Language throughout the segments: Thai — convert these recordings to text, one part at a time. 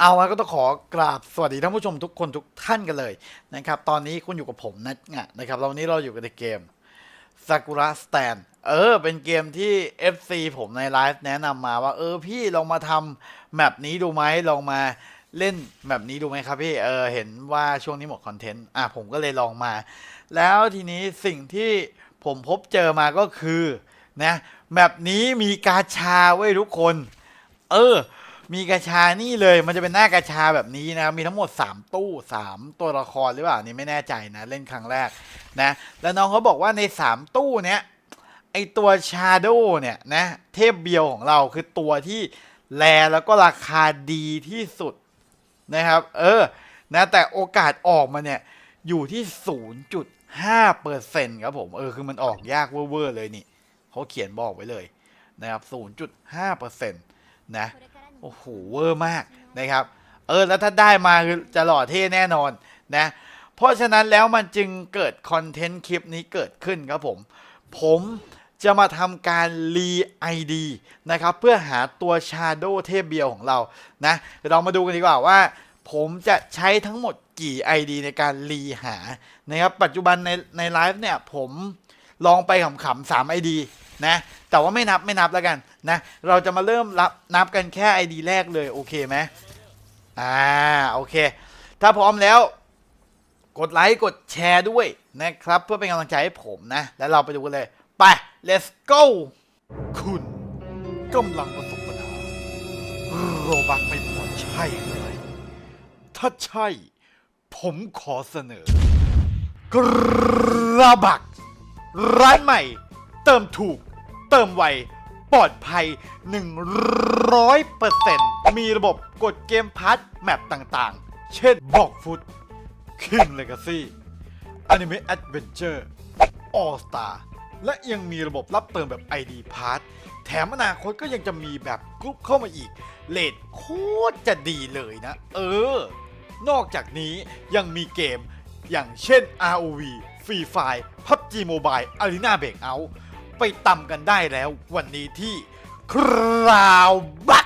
เอาละก็ต้องขอกราบสวัสดีท่านผู้ชมทุกคนทุกท่านกันเลยนะครับ ตอนนี้คุณอยู่กับผมนัทงะนะครับแล้ววันนี้เราอยู่กันในเกม Sakura Stand เออ เป็นเกมที่ FC ผมในไลฟ์แนะนำมาว่า เออพี่ลองมาทำแมปนี้ดูไหมลองมาเล่นแมปนี้ดูไหมครับพี่ เออ เห็นว่าช่วงนี้หมดคอนเทนต์ อะ ผมก็เลยลองมา แล้วทีนี้สิ่งที่ผมพบเจอมาก็คือ นะแมปนี้มีกาชาไว้ยทุกคน เออ มีกาชานี่เลยมันจะเป็นหน้ากาชาแบบนี้นะ มีทั้งหมด 3 ตู้ 3 ตัวละครหรือเปล่านี่ไม่แน่ใจนะ เล่นครั้งแรกนะ แล้วน้องเขาบอกว่าใน 3 ตู้เนี้ยไอตัวชาโดเนี่ยนะเทพเบียวของเราคือตัวที่แลแล้วก็ราคาดีที่สุดนะครับ เออนะแต่โอกาสออกมาเนี่ยอยู่ที่ 0.5เปอร์เซ็นต์ครับผมเออคือมันออกยากเวอร์เลยนี่เขาเขียนบอกไว้เลยนะครับ 0.5เปอร์เซ็นต์นะ อ้โหเวอร์มากนะครับ เออแล้วถ้าได้มาคือจะหล่อเท่แน่นอนนะ เพราะฉะนั้นแล้วมันจึงเกิดคอนเทนต์คลิปนี้เกิดขึ้นครับผม ผมจะมาทำการรีไอดีนะครับ เพื่อหาตัวชาโดเทพเบียวของเรานะเดี๋ยวเรามาดูกันดีกว่าว่า ผมจะใช้ทั้งหมดกี่ ID ในการรีหานะครับ ปัจจุบันในในไลฟ์เนี่ยผมลองไปขำๆสาม ID นะ แต่ว่าไม่นับไม่นับแล้วกัน นะเราจะมาเริ่มรับนับกันแค่ ID แรกเลยโอเคไหมอ่าโอเค ถ้าพร้อมแล้วกดไลค์กดแชร์ด้วยนะครับ เพื่อเป็นกำลังใจให้ผมนะ แล้วเราไปดูกันเลย ไป let's go คุณกำลังประสบปัญหาโรบักไม่พอใช่เลยถ้าใช่ ผมขอเสนอกระบัก ร้านใหม่ เติมถูก เติมไว ปลอดภัย 100%มีระบบกดเกมพาร์ทแมปต่างๆ เช่นบอกฟุต King Legacy Anime Adventure All Star และยังมีระบบรับเติมแบบ ID Pass แถมอนาคตก็ยังจะมีแบบกรุ๊ปเข้ามาอีก เลทโคตรจะดีเลยนะ เออ นอกจากนี้ยังมีเกมอย่างเช่น ROV Free Fire PUBG Mobile Arena Breakout ไปตำกันได้แล้ว วันนี้ที่คราวบัก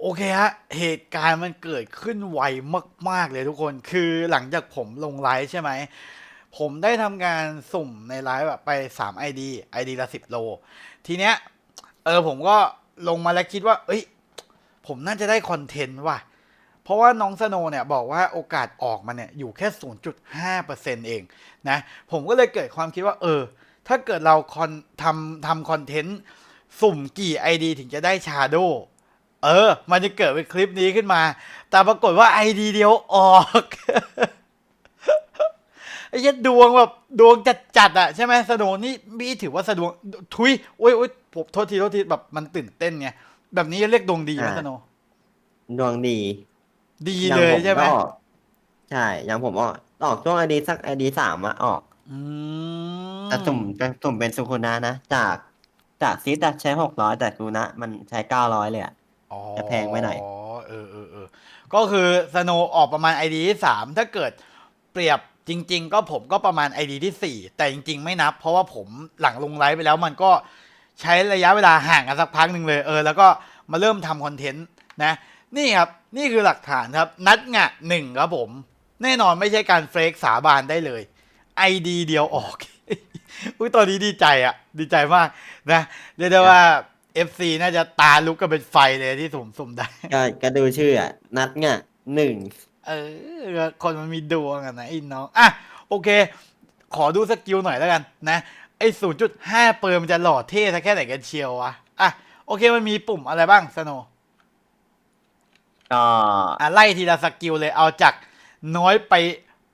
โอเคฮะ เหตุการณ์มันเกิดขึ้นไวมาก ๆ เลยทุกคน คือหลังจากผมลงไลฟ์ใช่ไหม ผมได้ทำการสุ่มในไลฟ์แบบไป 3 ID ID ละ 10 โล ทีเนี้ย เออผมก็ลงมาแล้วคิดว่า เอ้ย ผมน่าจะได้คอนเทนต์ว่ะ เพราะว่าน้องสโนเนี่ยบอกว่าโอกาสออกมาเนี่ยอยู่แค่ 0.5%เองนะ ผมก็เลยเกิดความคิดว่า เออ ถ้าเกิดเราคอนทำทำคอนเทนต์สุ่มกี่ ID ถึงจะได้ชาโด เออ มันจะเกิดเป็นคลิปนี้ขึ้นมา แต่ปรากฏว่าไอดีเดียวออกไอ้เหี้ยดวงแบบดวงจัดจัดๆอะใช่ไหมสโนว์นี่พี่ถือว่าสะดวงทุยโอ้ยโอ้ยผมโทษทีโทษทีแบบมันตื่นเต้นไงแบบนี้เรียกดวงดีไหมอ่าสโนว์ดวงดี ดีอางเลยผมใช่ไหมก็ออกใช่อย่างผมออกออกช่วงไอดีสักไอดีสามอะออกอืมแต่สุ่มแต่สุ่มเป็นสุคุนะนะจากจากซีดัใช้หกร้อยแต่สุคุนะ มันใช้เก้าร้อยเลยอะอ๋อ จะแพงไว้หน่อยอ๋อเออเออเออก็คือสโนออกประมาณไอดีที่สามถ้าเกิดเปรียบจริง ๆ ก็ผมก็ประมาณไอดีที่สี่แต่จริง ๆ ไม่นับ เพราะว่าผมหลังลงไลฟ์ไปแล้วมันก็ใช้ระยะเวลาห่างกันสักพักหนึ่งเลยเออแล้วก็มาเริ่มทำคอนเทนต์นะนี่ครับ นี่คือหลักฐานครับ นัดงะหนึ่งครับผม แน่นอนไม่ใช่การเฟกสาบานได้เลยไอดีเดียวออก อุ้ยตอนนี้ดีใจอะดีใจมากนะเรียกได้ว่า FC น่าจะตาลุกกันเป็นไฟเลยที่สุ่มสุ่มได้ ก็ก็ดูชื่ออะนัดเนี่ยหนึ่งเออ คนมันมีดวงอะนะไอ้น้องอะโอเค ขอดูสกิลหน่อยแล้วกันนะ ไอ้ศูนย์จุดห้าเปิร์มันจะหล่อเท่สักแค่ไหนกันเชียววะอะโอเคมันมีปุ่มอะไรบ้างสโนก็อะไล่ทีละสกิลเลยเอาจากน้อยไป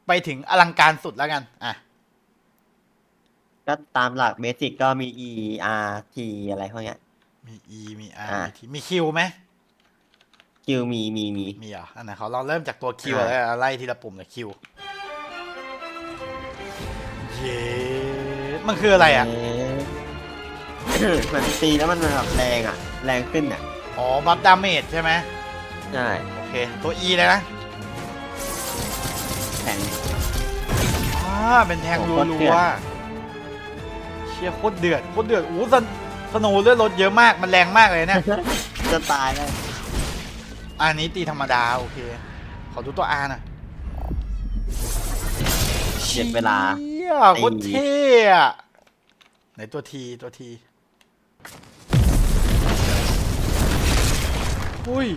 ไปถึงอลังการสุดแล้วกัน อะ ก็ตามหลักเบสิกก็มี E R T อะไรพวกเนี้ย มี E มี R อะมี T มี Q ไหม Q มีมีมีมีเหรออันไหนเขาลองเริ่มจากตัว Q อะแล้วกันไล่ทีละปุ่มเลย Q เย้มันคืออะไรอะเอ๊ะมันตีแล้วมันแบบแรงอะ แรงขึ้นอะ อ๋อ บัฟดาเมจใช่ไหมใช่ โอเค ตัว E เลยนะแข็งอ่าเป็นแทงโอ้รัโหโคตรเดืวอดๆเชี่ยโคตรเดือดโคตรเดือดอู้สน สโนว์เลือดลดเยอะมากมันแรงมากเลยเนี่ยจะตายแล้วอันนี้ตีธรรมดาโอเค ขอดูตัว R หน่อยเสียเวลาเชี่ยโคตรเท่อะไหนตัวทีตัวทีอุ้ย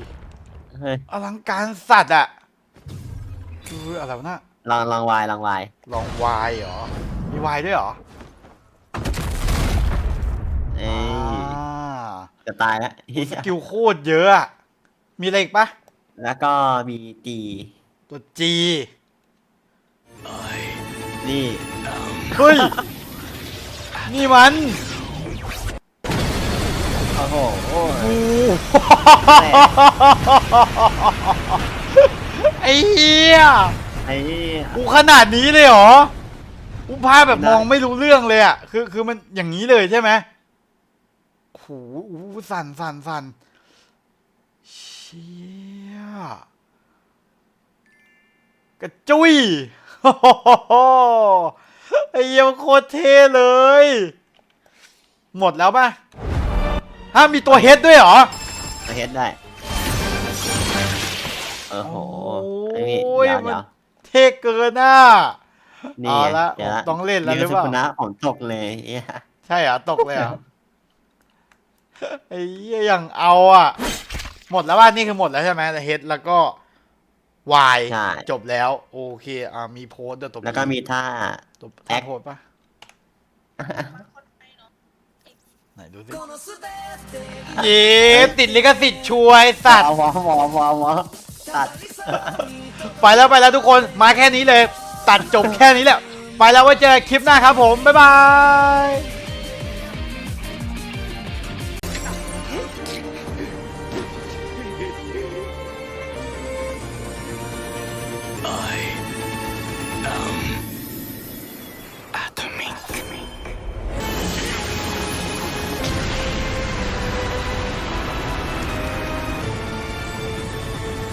เฮ้ยอลังการสัตว์อะคืออะไรวะน่ะลองลองวายลองวายลองวายเหรอมีวายด้วยเหรอ เอ้ยอ่าจะตายแล้วสกิลโคตรเยอะอะมีอะไรอีกปะ แล้วก็มีตีตัว G นี่ เฮ้ย นี่มัน โอ้โหกูแหม่ไอ้เหี้ยไอ้นี่กูขนาดนี้เลยเหรอกูพาแบบมองไม่รู้เรื่องเลยอะ คือคือมันอย่างนี้เลยใช่ไหมโอ้โหอู้สั่นสั่นสั่นเชี่ยกระจุยไอ้เหี้ยโคตรเท่เลย หมดแล้วป่ะฮะมีตัวเฮดด้วยเหรอมาเฮ็ดได้โอ้โหโอ้ไอ้นี่ยเดี๋ยวมันเดี๋ยวเท่เกินน่ะนี่เอาละเดี๋ยวผมต้องเล่นแล้วหรือเปล่ามีสุนะผมตกเลยเหี้ยใช่เหรอตกเลยเหรอ ไอ้เหี้ยอย่างเอาอะ หมดแล้วว่านี่คือหมดแล้วใช่ไหมแต่เฮดแล้วก็วายใช่ จบแล้ว โอเค อ่ามีโพสต์ด้วยตัวแล้วก็มีท่าตัวแอคโพสต์ปะไหนดูสิเย้ติดลิขสิทธิ์ช่วยสัตว์ วอวอวอวอตัด ไปแล้วไปแล้วทุกคนมาแค่นี้เลย ตัดจบแค่นี้แหละ ไปแล้วไว้เจอกันคลิปหน้าครับผม บ๊ายบาย